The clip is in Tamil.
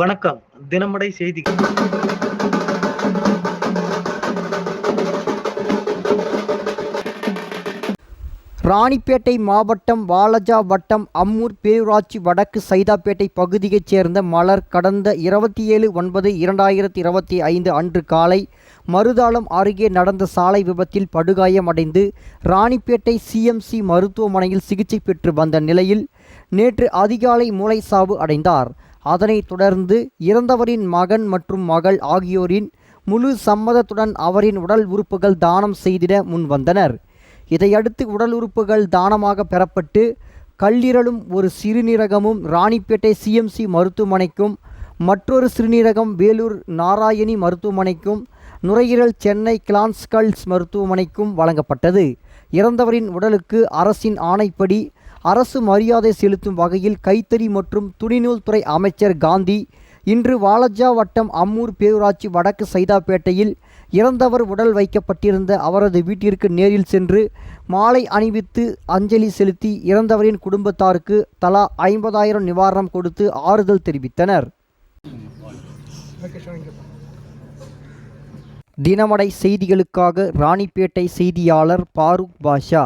வணக்கம். தினமடை செய்திகள். ராணிப்பேட்டை மாவட்டம் வாலஜா வட்டம் அம்மூர் பேரூராட்சி வடக்கு சைதாப்பேட்டை பகுதியைச் சேர்ந்த மலர் கடந்த இருபத்தி ஏழு ஒன்பது இரண்டாயிரத்தி இருபத்தி ஐந்து அன்று காலை மருதாளம் அருகே நடந்த சாலை விபத்தில் படுகாயமடைந்து ராணிப்பேட்டை சிஎம்சி மருத்துவமனையில் சிகிச்சை பெற்று வந்த நிலையில் நேற்று அதிகாலை மூளைசாவு அடைந்தார். அதனைத் தொடர்ந்து இறந்தவரின் மகன் மற்றும் மகள் ஆகியோரின் முழு சம்மதத்துடன் அவரின் உடல் உறுப்புகள் தானம் செய்திட முன்வந்தனர். இதையடுத்து உடல் உறுப்புகள் தானமாக பெறப்பட்டு கல்லீரலும் ஒரு சிறுநீரகமும் ராணிப்பேட்டை சிஎம்சி மருத்துவமனைக்கும் மற்றொரு சிறுநீரகம் வேலூர் நாராயணி மருத்துவமனைக்கும் நுரையீரல் சென்னை கிளான்ஸ்கல்ஸ் மருத்துவமனைக்கும் வழங்கப்பட்டது. இறந்தவரின் உடலுக்கு அரசின் ஆணைப்படி அரசு மரியாதை செலுத்தும் வகையில் கைத்தறி மற்றும் துணிநூல் துறை அமைச்சர் காந்தி இன்று வாலஜா வட்டம் அம்மூர் பேரூராட்சி வடக்கு சைதாப்பேட்டையில் இறந்தவர் உடல் வைக்கப்பட்டிருந்த அவரது வீட்டிற்கு நேரில் சென்று மாலை அணிவித்து அஞ்சலி செலுத்தி இறந்தவரின் குடும்பத்தாருக்கு தலா ஐம்பதாயிரம் நிவாரணம் கொடுத்து ஆறுதல் தெரிவித்தனர். தினமடை செய்திகளுக்காக ராணிப்பேட்டை செய்தியாளர் பாரூக் பாஷா.